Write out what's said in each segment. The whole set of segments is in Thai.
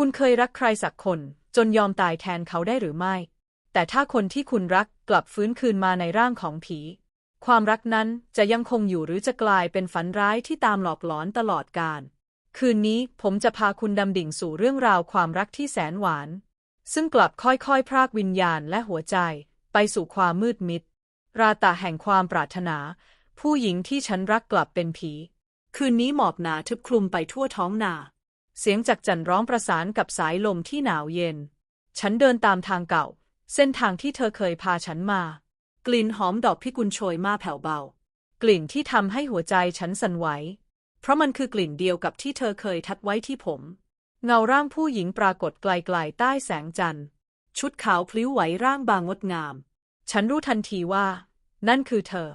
คุณเคยรักใครสักคนจนยอมตายแทนเขาได้หรือไม่ แต่ถ้าคนที่คุณรักกลับฟื้นคืนมาในร่างของผี ความรักนั้นจะยังคงอยู่หรือจะกลายเป็นฝันร้ายที่ตามหลอกหลอนตลอดกาล คืนนี้ผมจะพาคุณดำดิ่งสู่เรื่องราวความรักที่แสนหวาน ซึ่งกลับค่อยๆ พรากวิญญาณและหัวใจ ไปสู่ความมืดมิด ราตาแห่งความปรารถนา ผู้หญิงที่ฉันรักกลับเป็นผี คืนนี้หมอกหนาทึบคลุมไปทั่วท้องนา เสียงจักจั่นร้องประสานกับสายลมที่หนาวเย็น ฉันเดินตามทางเก่า เส้นทางที่เธอเคยพาฉันมา กลิ่นหอมดอกพิกุลโชยมาแผ่วเบา กลิ่นที่ทำให้หัวใจฉันสั่นไหว เพราะมันคือกลิ่นเดียวกับที่เธอเคยทัดไว้ที่ผม เงาร่างผู้หญิงปรากฏไกลๆใต้แสงจันทร์ ชุดขาวพลิ้วไหวร่างบางงดงาม ฉันรู้ทันทีว่า นั่นคือเธอ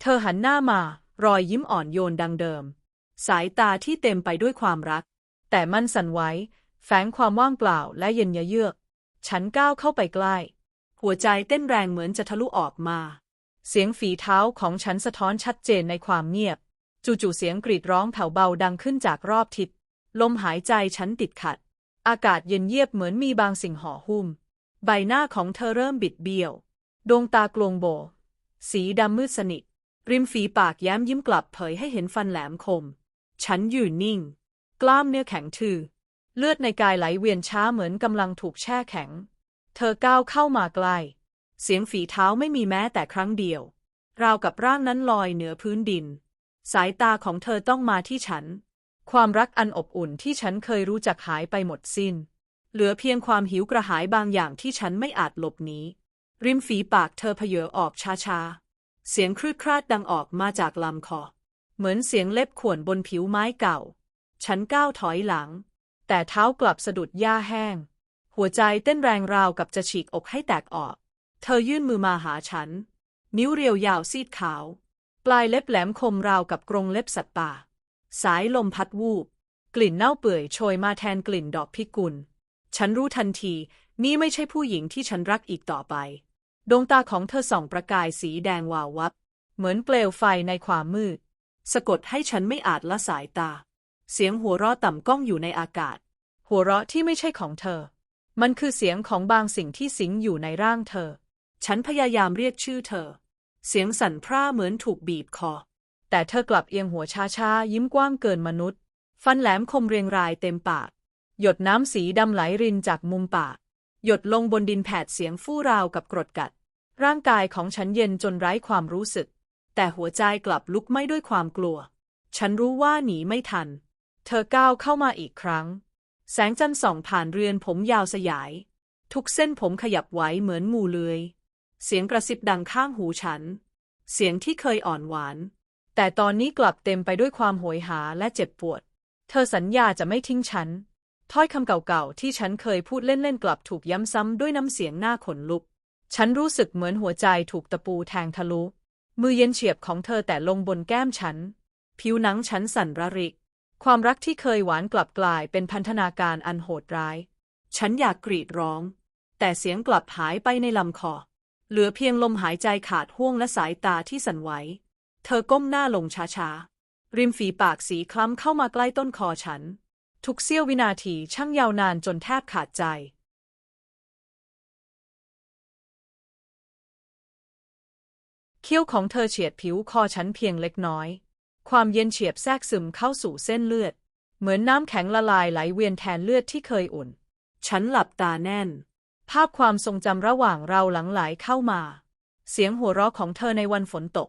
เธอหันหน้ามารอยยิ้มอ่อนโยนดังเดิม สายตาที่เต็มไปด้วยความรัก แต่มันสั่นไหวแฝงความว่างเปล่าและเย็นยะเยือก ฉันก้าวเข้าไปใกล้ หัวใจเต้นแรงเหมือนจะทะลุออกมา เสียงฝีเท้าของฉันสะท้อนชัดเจนในความเงียบ จู่ๆเสียงกรีดร้องแผ่วเบาดังขึ้นจากรอบทิศลมหายใจฉันติดขัด อากาศเย็นเยียบเหมือนมีบางสิ่งห่อหุ้ม ใบหน้าของเธอเริ่มบิดเบี้ยว ดวงตากลวงโบ สีดำมืดสนิท ริมฝีปากแย้มยิ้มกลับเผยให้เห็นฟันแหลมคม ฉันยืนนิ่ง กล้ามเนื้อแข็งทื่อเลือดในกายไหลเวียนช้าเหมือนกำลังถูกแช่แข็ง เธอก้าวเข้ามาใกล้ เสียงฝีเท้าไม่มีแม้แต่ครั้งเดียว ราวกับร่างนั้นลอยเหนือพื้นดิน สายตาของเธอต้องมาที่ฉัน ความรักอันอบอุ่นที่ฉันเคยรู้จักหายไปหมดสิ้น เหลือเพียงความหิวกระหายบางอย่างที่ฉันไม่อาจหลบหนี ริมฝีปากเธอเพเยอออกช้าๆ เสียงครืดคราดดังออกมาจากลำคอ เหมือนเสียงเล็บข่วนบนผิวไม้เก่า ฉันก้าวถอยหลัง แต่เท้ากลับสะดุดหญ้าแห้ง หัวใจเต้นแรงราวกับจะฉีกอกให้แตกออก เธอยื่นมือมาหาฉัน นิ้วเรียวยาวซีดขาว ปลายเล็บแหลมคมราวกับกรงเล็บสัตว์ป่า สายลมพัดวูบ กลิ่นเน่าเปื่อยโชยมาแทนกลิ่นดอกพิกุล ฉันรู้ทันที นี่ไม่ใช่ผู้หญิงที่ฉันรักอีกต่อไป ดวงตาของเธอส่องประกายสีแดงวาววับ เหมือนเปลวไฟในความมืด สะกดให้ฉันไม่อาจละสายตา เสียงหัวเราะต่ำก้องอยู่ในอากาศ หัวเราะที่ไม่ใช่ของเธอ มันคือเสียงของบางสิ่งที่สิงอยู่ในร่างเธอ ฉันพยายามเรียกชื่อเธอ เสียงสั่นพร่าเหมือนถูกบีบคอ แต่เธอกลับเอียงหัวช้าๆ ยิ้มกว้างเกินมนุษย์ ฟันแหลมคมเรียงรายเต็มปาก หยดน้ำสีดำไหลรินจากมุมปาก หยดลงบนดินแผดเสียงฟู่ราวกับกรดกัด ร่างกายของฉันเย็นจนไร้ความรู้สึก แต่หัวใจกลับลุกไม้ด้วยความกลัว ฉันรู้ว่าหนีไม่ทัน เธอก้าวเข้ามาอีกครั้ง แสงจันทร์ส่องผ่านเรือนผมยาวสยาย ทุกเส้นผมขยับไหวเหมือนงูเลื้อยเสียงกระซิบดังข้างหูฉัน เสียงที่เคยอ่อนหวาน แต่ตอนนี้กลับเต็มไปด้วยความโหยหาและเจ็บปวด เธอสัญญาจะไม่ทิ้งฉัน ถ้อยคำเก่าๆ ที่ฉันเคยพูดเล่นๆ กลับถูกย้ำซ้ำด้วยน้ำเสียงหน้าขนลุก ฉันรู้สึกเหมือนหัวใจถูกตะปูแทงทะลุ มือเย็นเฉียบของเธอแต่ลงบนแก้มฉัน ผิวหนังฉันสั่นระริก ความรักที่เคยหวานกลับกลายเป็นพันธนาการอันโหดร้าย ฉันอยากกรีดร้อง แต่เสียงกลับหายไปในลำคอ เหลือเพียงลมหายใจขาดห่วงและสายตาที่สั่นไหว เธอก้มหน้าลงช้าๆ ริมฝีปากสีคล้ำเข้ามาใกล้ต้นคอฉัน ทุกเสี้ยววินาทีช่างยาวนานจนแทบขาดใจ เขี้ยวของเธอเฉียดผิวคอฉันเพียงเล็กน้อย ความเย็นเฉียบแทรกซึมเข้าสู่เส้นเลือด เหมือนน้ำแข็งละลายไหลเวียนแทนเลือดที่เคยอุ่น ฉันหลับตาแน่น ภาพความทรงจำระหว่างเราหลังไหลเข้ามา เสียงหัวเราะของเธอในวันฝนตก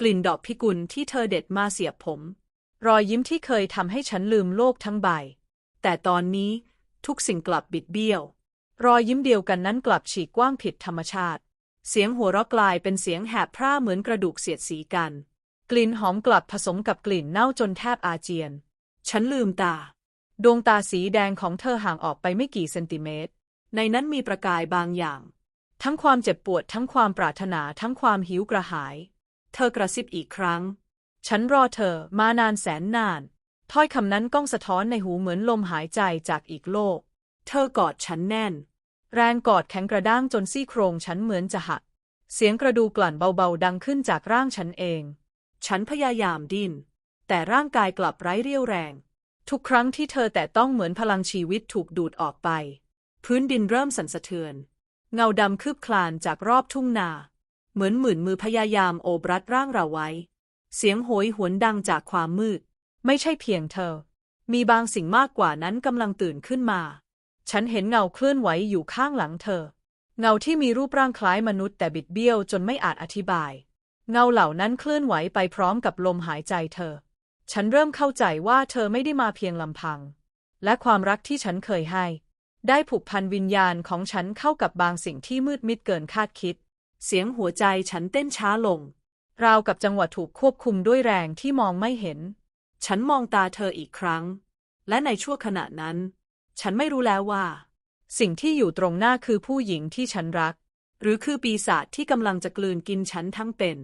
กลิ่นดอกพิกุลที่เธอเด็ดมาเสียบผม รอยยิ้มที่เคยทำให้ฉันลืมโลกทั้งใบ แต่ตอนนี้ทุกสิ่งกลับบิดเบี้ยว รอยยิ้มเดียวกันนั้นกลับฉีกกว้างผิดธรรมชาติ เสียงหัวเราะกลายเป็นเสียงแหบพร่าเหมือนกระดูกเสียดสีกัน กลิ่นหอมกลับผสมกับกลิ่นเน่าจนแทบอาเจียน ฉันลืมตา ดวงตาสีแดงของเธอห่างออกไปไม่กี่เซนติเมตร ในนั้นมีประกายบางอย่าง ทั้งความเจ็บปวด ทั้งความปรารถนา ทั้งความหิวกระหาย เธอกระซิบอีกครั้ง ฉันรอเธอมานานแสนนาน ถ้อยคำนั้นก้องสะท้อนในหูเหมือนลมหายใจจากอีกโลก เธอกอดฉันแน่น แรงกอดแข็งกระด้างจนซี่โครงฉันเหมือนจะหัก เสียงกระดูกกลั่นเบาๆดังขึ้นจากร่างฉันเอง ฉันพยายามดิ้น แต่ร่างกายกลับไร้เรี่ยวแรง ทุกครั้งที่เธอแต่ต้องเหมือนพลังชีวิตถูกดูดออกไป พื้นดินเริ่มสั่นสะเทือน เงาดำคืบคลานจากรอบทุ่งนา เหมือนหมื่นมือพยายามโอบรัดร่างเราไว้ เสียงโหยหวนดังจากความมืด ไม่ใช่เพียงเธอ มีบางสิ่งมากกว่านั้นกำลังตื่นขึ้นมา ฉันเห็นเงาเคลื่อนไหวอยู่ข้างหลังเธอ เงาที่มีรูปร่างคล้ายมนุษย์แต่บิดเบี้ยวจนไม่อาจอธิบาย เงาเหล่านั้นเคลื่อนไหวไปพร้อมกับลมหายใจเธอ ฉันเริ่มเข้าใจว่าเธอไม่ได้มาเพียงลำพัง และความรักที่ฉันเคยให้ ได้ผูกพันวิญญาณของฉันเข้ากับบางสิ่งที่มืดมิดเกินคาดคิด เสียงหัวใจฉันเต้นช้าลง ราวกับจังหวะถูกควบคุมด้วยแรงที่มองไม่เห็น ฉันมองตาเธออีกครั้ง และในชั่วขณะนั้น ฉันไม่รู้แล้วว่า สิ่งที่อยู่ตรงหน้าคือผู้หญิงที่ฉันรัก หรือคือปีศาจที่กำลังจะกลืนกินฉันทั้งเป็น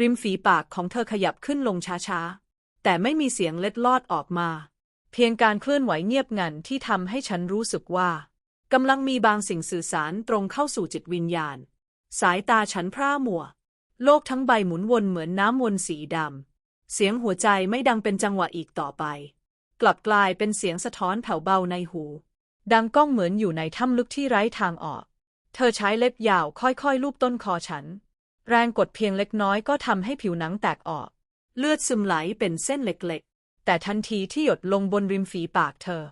ริมฝีปากของเธอขยับขึ้นลงช้าๆ แต่ไม่มีเสียงเล็ดลอดออกมา เพียงการเคลื่อนไหวเงียบงันที่ทำให้ฉันรู้สึกว่ากำลังมีบางสิ่งสื่อสารตรงเข้าสู่จิตวิญญาณ สายตาฉันพร่ามัว โลกทั้งใบหมุนวนเหมือนน้ำวนสีดำ เสียงหัวใจไม่ดังเป็นจังหวะอีกต่อไป กลับกลายเป็นเสียงสะท้อนแผ่วเบาในหู ดังก้องเหมือนอยู่ในถ้ำลึกที่ไร้ทางออก เธอใช้เล็บยาวค่อยๆลูบต้นคอฉัน แรงกดเพียงเล็กน้อยก็ทำให้ผิวหนังแตกออก เลือดซึมไหลเป็นเส้นเล็กๆ แต่ทันทีที่หยดลงบนริมฝีปากเธอ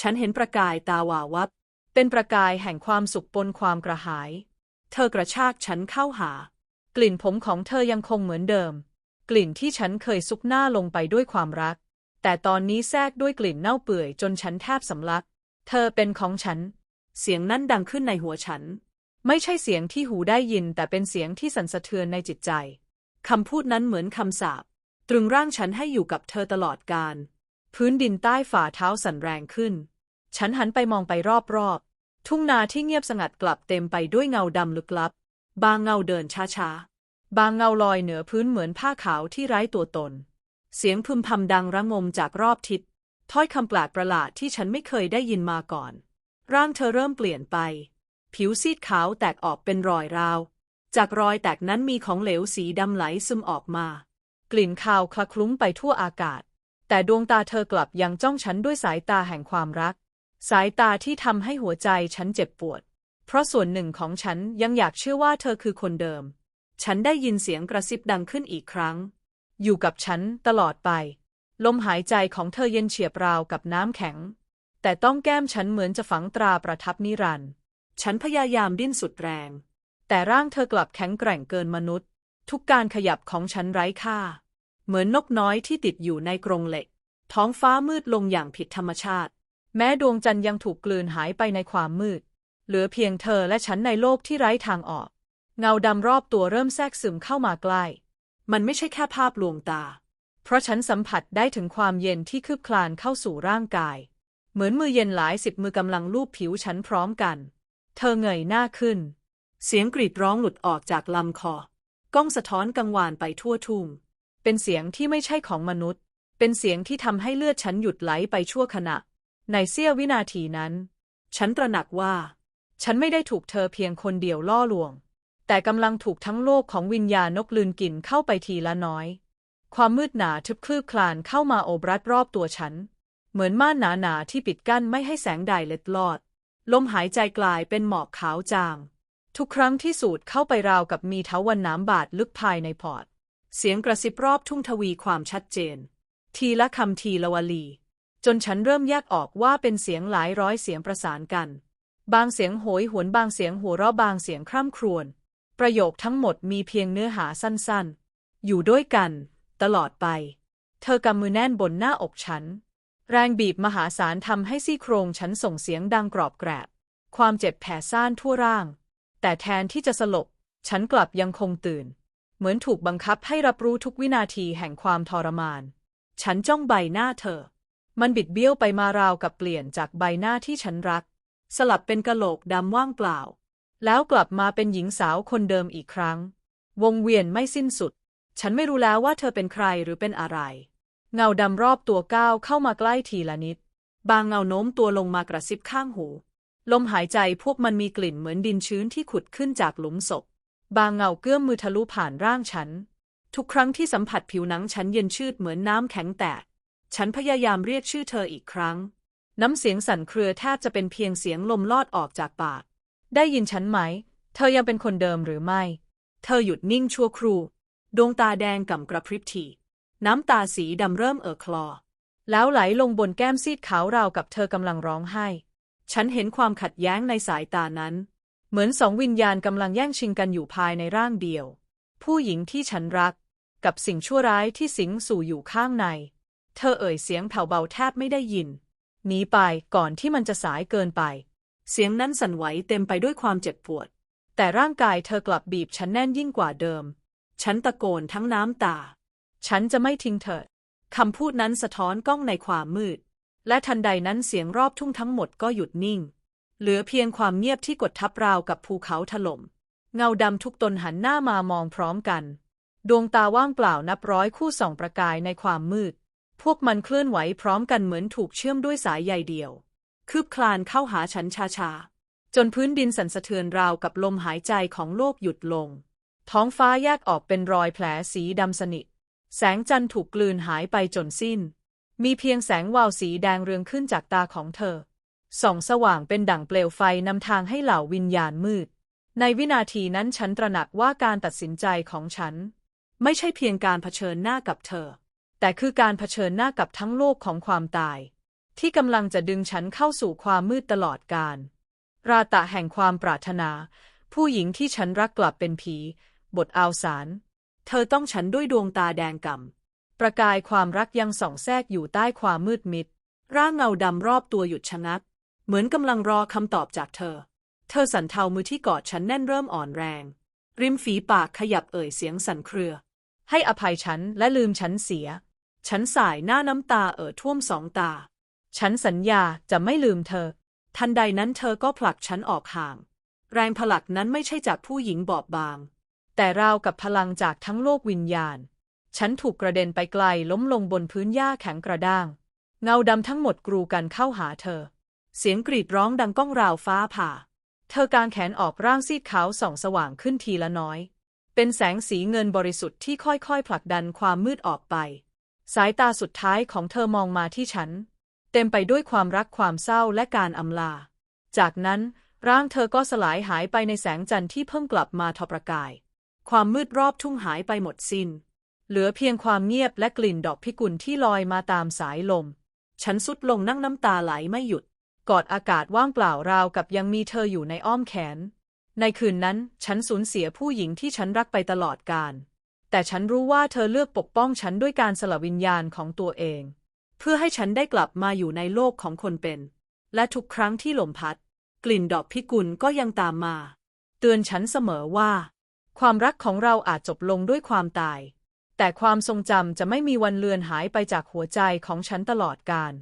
ฉันเห็นประกายตาวาวับ เป็นประกายแห่งความสุขปนความกระหาย เธอกระชากฉันเข้าหา กลิ่นผมของเธอยังคงเหมือนเดิม กลิ่นที่ฉันเคยซุกหน้าลงไปด้วยความรัก แต่ตอนนี้แทรกด้วยกลิ่นเน่าเปื่อยจนฉันแทบสำลัก เธอเป็นของฉัน เสียงนั้นดังขึ้นในหัวฉัน ไม่ใช่เสียงที่หูได้ยินแต่เป็นเสียงที่สั่นสะเทือนในจิตใจ คำพูดนั้นเหมือนคำสาปตรึงร่างฉันให้อยู่กับเธอตลอดกาลพื้นดินใต้ฝ่าเท้าสั่นแรงขึ้น ฉันหันไปมองไปรอบๆ ทุ่งนาที่เงียบสงัดกลับเต็มไปด้วยเงาดำลึกลับ บางเงาเดินช้าๆ บางเงาลอยเหนือพื้นเหมือนผ้าขาวที่ไร้ตัวตน เสียงพึมพำดังระงมจากรอบทิศ ถ้อยคำแปลกประหลาดที่ฉันไม่เคยได้ยินมาก่อน ร่างเธอเริ่มเปลี่ยนไป ผิวซีดขาวแตกออกเป็นรอยราว จากรอยแตกนั้นมีของเหลวสีดำไหลซึมออกมา กลิ่นคาวคละคลุ้งไปทั่วอากาศ แต่ดวงตาเธอกลับยังจ้องฉันด้วยสายตาแห่งความรัก สายตาที่ทำให้หัวใจฉันเจ็บปวด เพราะส่วนหนึ่งของฉันยังอยากเชื่อว่าเธอคือคนเดิม ฉันได้ยินเสียงกระซิบดังขึ้นอีกครั้ง อยู่กับฉันตลอดไป ลมหายใจของเธอเย็นเฉียบราวกับน้ำแข็ง แต่ต้องแก้มฉันเหมือนจะฝังตราประทับนิรันดร์ ฉันพยายามดิ้นสุดแรง แต่ร่างเธอกลับแข็งแกร่งเกินมนุษย์ ทุกการขยับของฉันไร้ค่า เหมือนนกน้อยที่ติดอยู่ในกรงเหล็ก ท้องฟ้ามืดลงอย่างผิดธรรมชาติ แม้ดวงจันทร์ยังถูกกลืนหายไปในความมืด เหลือเพียงเธอและฉันในโลกที่ไร้ทางออก เงาดำรอบตัวเริ่มแทรกซึมเข้ามาใกล้ มันไม่ใช่แค่ภาพลวงตา เพราะฉันสัมผัสได้ถึงความเย็นที่คืบคลานเข้าสู่ร่างกาย เหมือนมือเย็นหลายสิบมือกำลังลูบผิวฉันพร้อมกัน เธอเงยหน้าขึ้น เสียงกรีดร้องหลุดออกจากลำคอ ก้องสะท้อนกังวานไปทั่วทุ่ง เป็นเสียงที่ไม่ใช่ของมนุษย์ เป็นเสียงที่ทำให้เลือดฉันหยุดไหลไปชั่วขณะ ในเสี้ยววินาทีนั้น ฉันตระหนักว่า ฉันไม่ได้ถูกเธอเพียงคนเดียวล่อลวง แต่กำลังถูกทั้งโลกของวิญญาณนกลืนกินเข้าไปทีละน้อย ความมืดหนาทึบคลืบคลานเข้ามาโอบรัดรอบตัวฉัน เหมือนม่านหนาๆที่ปิดกั้นไม่ให้แสงใดเล็ดลอด ลมหายใจกลายเป็นหมอกขาวจาง ทุกครั้งที่สูดเข้าไปราวกับมีเท้าวันน้ำบาดลึกภายในพอร์ตเสียงกระซิบรอบทุ่งทวีความชัดเจน ทีละคำทีละวลี จนฉันเริ่มแยกออกว่าเป็นเสียงหลายร้อยเสียงประสานกัน บางเสียงโหยหวนบางเสียงหัวเราะบางเสียงคร่ำครวญประโยคทั้งหมดมีเพียงเนื้อหาสั้นๆ อยู่ด้วยกัน ตลอดไป เธอกำมือแน่นบนหน้าอกฉัน แรงบีบมหาศาลทำให้ซี่โครงฉันส่งเสียงดังกรอบแกรบ ความเจ็บแผ่ซ่านทั่วร่าง แต่แทนที่จะสลบ ฉันกลับยังคงตื่น เหมือนถูกบังคับให้รับรู้ทุกวินาทีแห่งความทรมาน ฉันจ้องใบหน้าเธอ มันบิดเบี้ยวไปมาราวกับเปลี่ยนจากใบหน้าที่ฉันรัก สลับเป็นกะโหลกดำว่างเปล่า แล้วกลับมาเป็นหญิงสาวคนเดิมอีกครั้ง วงเวียนไม่สิ้นสุด ฉันไม่รู้แล้วว่าเธอเป็นใครหรือเป็นอะไร เงาดำรอบตัวก้าวเข้ามาใกล้ทีละนิด บางเงาโน้มตัวลงมากระซิบข้างหู ลมหายใจพวกมันมีกลิ่นเหมือนดินชื้นที่ขุดขึ้นจากหลุมศพ บางเงาเกื้อมมือทะลุผ่านร่างฉัน ทุกครั้งที่สัมผัสผิวหนังฉันเย็นชืดเหมือนน้ำแข็งแตก ฉันพยายามเรียกชื่อเธออีกครั้ง น้ำเสียงสั่นเครือแทบจะเป็นเพียงเสียงลมลอดออกจากปาก ได้ยินฉันไหม เธอยังเป็นคนเดิมหรือไม่ เธอหยุดนิ่งชั่วครู่ ดวงตาแดงก่ำกระพริบที น้ำตาสีดำเริ่มเอ่อคลอ แล้วไหลลงบนแก้มซีดขาวราวกับเธอกำลังร้องไห้ ฉันเห็นความขัดแย้งในสายตานั้น เหมือนสองวิญญาณกำลังแย่งชิงกันอยู่ภายในร่างเดียว ผู้หญิงที่ฉันรัก กับสิ่งชั่วร้ายที่สิงสู่อยู่ข้างใน เธอเอ่ยเสียงแผ่วเบาแทบไม่ได้ยิน หนีไปก่อนที่มันจะสายเกินไป เสียงนั้นสั่นไหวเต็มไปด้วยความเจ็บปวด แต่ร่างกายเธอกลับบีบฉันแน่นยิ่งกว่าเดิม ฉันตะโกนทั้งน้ำตา ฉันจะไม่ทิ้งเธอคำพูดนั้นสะท้อนกล้องในความมืด และทันใดนั้นเสียงรอบทุ่งทั้งหมดก็หยุดนิ่ง เหลือเพียงความเงียบที่กดทับราวกับภูเขาถล่ม เงาดำทุกตนหันหน้ามามองพร้อมกัน ดวงตาว่างเปล่านับร้อยคู่ส่องประกายในความมืด พวกมันเคลื่อนไหวพร้อมกันเหมือนถูกเชื่อมด้วยสายใยเดียว คืบคลานเข้าหาฉันชาๆ จนพื้นดินสั่นสะเทือนราวกับลมหายใจของโลกหยุดลง ท้องฟ้าแยกออกเป็นรอยแผลสีดำสนิท แสงจันทร์ถูกกลืนหายไปจนสิ้น มีเพียงแสงวาวสีแดงเรืองขึ้นจากตาของเธอ ส่องสว่างเป็นดั่งเปลวไฟนำทางให้เหล่าวิญญาณมืด ในวินาทีนั้นฉันตระหนักว่าการตัดสินใจของฉัน ไม่ใช่เพียงการเผชิญหน้ากับเธอ แต่คือการเผชิญหน้ากับทั้งโลกของความตาย ที่กำลังจะดึงฉันเข้าสู่ความมืดตลอดกาล ราตะแห่งความปรารถนา ผู้หญิงที่ฉันรักกลับเป็นผี บทอาสาร เธอต้องฉันด้วยดวงตาแดงก่ำประกายความรักยังส่องแทรกอยู่ใต้ความมืดมิด ร่างเงาดำรอบตัวหยุดชะงัก เหมือนกำลังรอคำตอบจากเธอ เธอสั่นเทามือที่กอดฉันแน่นเริ่มอ่อนแรง ริมฝีปากขยับเอ่ยเสียงสั่นเครือ ให้อภัยฉันและลืมฉันเสีย ฉันสายหน้าน้ำตาเอ่อท่วมสองตา ฉันสัญญาจะไม่ลืมเธอ ทันใดนั้นเธอก็ผลักฉันออกห่าง แรงผลักนั้นไม่ใช่จากผู้หญิงบอบบาง แต่ราวกับพลังจากทั้งโลกวิญญาณ ฉันถูกกระเด็นไปไกลล้มลงบนพื้นหญ้าแข็งกระด้าง เงาดำทั้งหมดกรูกันเข้าหาเธอ เสียงกรีดร้องดังก้องราวฟ้าผ่า เธอกางแขนออกร่างซีดขาวส่องสว่างขึ้นทีละน้อย เป็นแสงสีเงินบริสุทธิ์ที่ค่อยๆ ผลักดันความมืดออกไป สายตาสุดท้ายของเธอมองมาที่ฉัน เต็มไปด้วยความรักความเศร้าและการอำลา จากนั้นร่างเธอก็สลายหายไปในแสงจันทร์ที่เพิ่งกลับมาทอประกาย ความมืดรอบทุ่งหายไปหมดสิน้น เหลือเพียงความเงียบและกลิ่นดอกพิกุลที่ลอยมาตามสายลม ฉันสุดลงนั่งน้ำตาไหลไม่หยุด กอดอากาศว่างเปล่าราวกับยังมีเธออยู่ในอ้อมแขน ในคืนนั้นฉันสูญเสียผู้หญิงที่ฉันรักไปตลอดกาลแต่ฉันรู้ว่าเธอเลือกปกป้องฉันด้วยการสละวิญญาณของตัวเอง เพื่อให้ฉันได้กลับมาอยู่ในโลกของคนเป็น และทุกครั้งที่ลมพัด กลิ่นดอกพิกุลก็ยังตามมา เตือนฉันเสมอว่า ความรักของเราอาจจบลงด้วยความตาย แต่ความทรงจำจะไม่มีวันเลือนหายไปจากหัวใจของฉันตลอดกาล